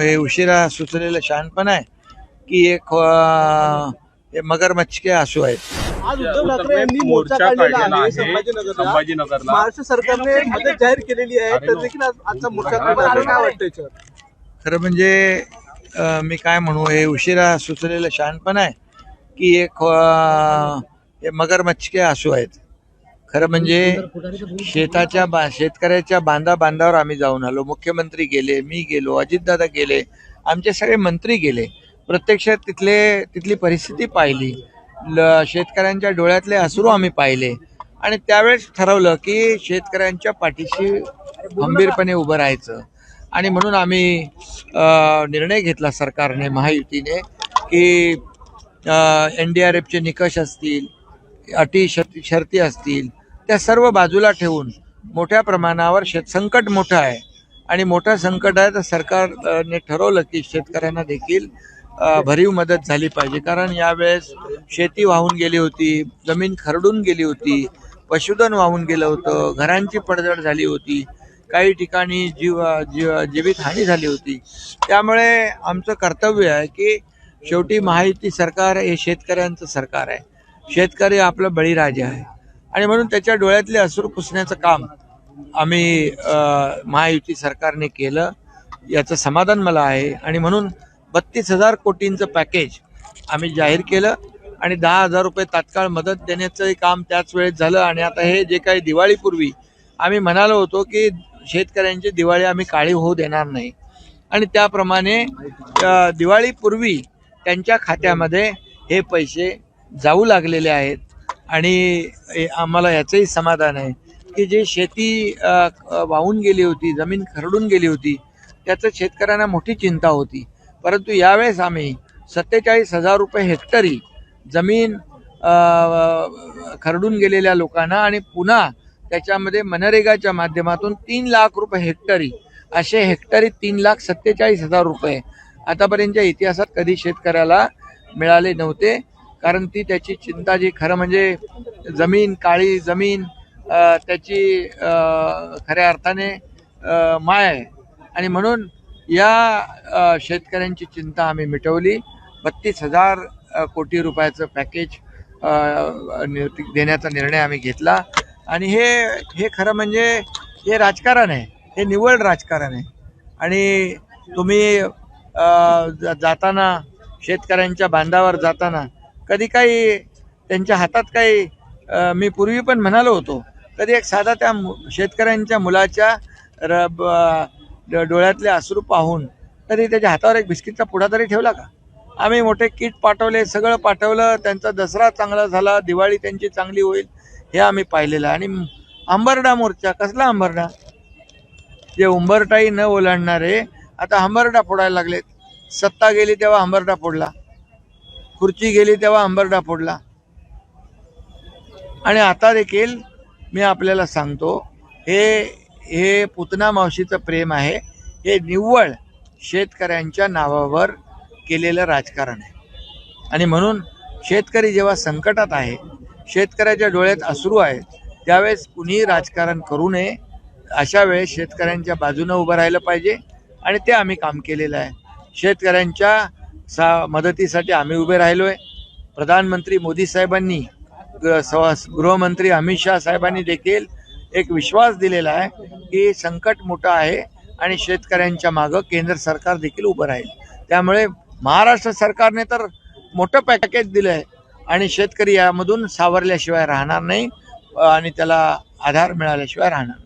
हे उशिरा सुचलेलं शहाणपण आहे की एक हे मगरमच्छ के आसू आहेत. आज उद्धव ठाकरे यांनी मोर्चा काढलेला आहे संभाजीनगरला. संभाजीनगरला. महाराष्ट्र सरकारने मदत जाहीर केलेली आहे तर. देखील आज- आजचा मोर्चा काढला काय वाटतं याच्यावर? खरं म्हणजे अं, मी काय म्हणू हे उशिरा सुचलेलं शहाणपण आहे की एक हे मगरमच्छ के आसू आहेत. खरं म्हणजे शेताच्या बा शेतकऱ्याच्या बांधा बांधावर आम्ही जाऊन आलो. मुख्यमंत्री गेले मी गेलो अजितदादा गेले आमचे सगळे मंत्री गेले. प्रत्यक्षात तिथले तिथली परिस्थिती पाहिली. ल शेतकऱ्यांच्या डोळ्यातले अश्रू आम्ही पाहिले. आणि त्यावेळेस ठरवलं की शेतकऱ्यांच्या पाठीशी खंबीरपणे उभं राहायचं. आणि म्हणून आम्ही निर्णय घेतला सरकारने महायुतीने की एन डी आर एफचे निकष असतील अटी शर्ती शर्ती असतील त्या सर्व बाजूला ठेवून मोठ्या प्रमाणावर शेत संकट मोठं आहे. आणि मोठं संकट आहे तर सरकारने ठरवलं की शेतकऱ्यांना देखील भरीव मदत झाली पाहिजे. कारण यावेळेस शेती वाहून गेली होती जमीन खरडून गेली होती पशुधन वाहून गेलं होतं घरांची पडझड झाली होती काही ठिकाणी जीव जीव जीवितहानी झाली होती. त्यामुळे आमचं कर्तव्य आहे की शेवटी महायुती सरकार हे शेतकऱ्यांचं सरकार आहे. शेतकरी आपलं बळीराजा आहे. आणि म्हणून त्याच्या डोळ्यातले अश्रू पुसण्याचं काम आम्ही महायुती सरकारने केलं. याचं समाधान मला आहे. आणि म्हणून बत्तीस हजार कोटींचं पॅकेज आम्ही जाहीर केलं आणि दहा हजार रुपये तात्काळ मदत देण्याचं काम त्याच वेळेत झालं. आणि आता हे जे काही दिवाळीपूर्वी आम्ही म्हणालो होतो की शेतकऱ्यांची दिवाळी आम्ही काळी होऊ देणार नाही. आणि त्याप्रमाणे दिवाळीपूर्वी त्यांच्या खात्यामध्ये हे पैसे जाऊ लागलेले आहेत. आणि आम्हाला याचंही समाधान आहे की जे शेती वाहून गेली होती जमीन खरडून गेली होती त्याचं शेतकऱ्यांना मोठी चिंता होती. परंतु यावेळेस आम्ही सत्तेचाळीस हजार रुपये हेक्टरी जमीन खरडून गेलेल्या लोकांना आणि पुन्हा त्याच्यामध्ये मनरेगाच्या माध्यमातून तीन लाख रुपये हेक्टरी असे हेक्टरी तीन लाख सत्तेचाळीस हजार रुपये आतापर्यंतच्या इतिहासात कधी शेतकऱ्याला मिळाले नव्हते. कारण ती त्याची चिंता जी खरं म्हणजे जमीन काळी जमीन त्याची खऱ्या अर्थाने माय आहे. आणि म्हणून या शेतकऱ्यांची चिंता आम्ही मिटवली. बत्तीस हजार कोटी रुपयाचं पॅकेज देण्याचा निर्णय आम्ही घेतला. आणि हे हे खरं म्हणजे हे राजकारण आहे. हे निव्वळ राजकारण आहे. आणि तुम्ही ज- जाताना शेतकऱ्यांच्या बांधावर जाताना कधी काही त्यांच्या हातात काही मी पूर्वी पण म्हणालो होतो कधी एक साधा त्या शेतकऱ्यांच्या मुलाच्या र ड- डोळ्यातले अश्रू पाहून कधी त्याच्या हातावर एक बिस्किटचा पुडा तरी ठेवला का? आम्ही मोठे किट पाठवले सगळं पाठवलं त्यांचा दसरा चांगला झाला दिवाळी त्यांची चांगली होईल हे आम्ही पाहिलेलं. आणि अंबरडा मोर्चा कसला अंबरडा? जे उंबरटाई न ओलांडणारे आता अंबरडा फोडायला लागलेत. सत्ता गेली तेव्हा अंबरडा फोडला. खुर्ची गेली तेव्हा अंबरडा फोडला. आणि आता देखील मी आपल्याला सांगतो हे हे पुतना मावशीचं प्रेम आहे. हे निव्वळ शेतकऱ्यांच्या नावावर केलेलं राजकारण आहे. आणि म्हणून शेतकरी जेव्हा संकटात आहे शेतकऱ्याच्या डोळ्यात अश्रू आहेत त्यावेळेस कुणीही राजकारण करू नये. अशा वेळेस शेतकऱ्यांच्या बाजूनं उभं राहिलं पाहिजे आणि ते आम्ही काम केलेलं आहे. शेतकऱ्यांच्या सा मदतीसाठी आम्ही उभे राहिलो आहे प्रधानमंत्री मोदी साहेबांनी ग- गृहमंत्री अमित शहा साहेबांनी देखील एक विश्वास दिलेला आहे की संकट मोठं आहे आणि शेतकऱ्यांच्या मागं केंद्र सरकार देखील उभं राहील. त्यामुळे महाराष्ट्र सरकारने तर मोठं पॅकेज दिलं आहे आणि शेतकरी यामधून सावरल्याशिवाय राहणार नाही आणि त्याला आधार मिळाल्याशिवाय राहणार नाही.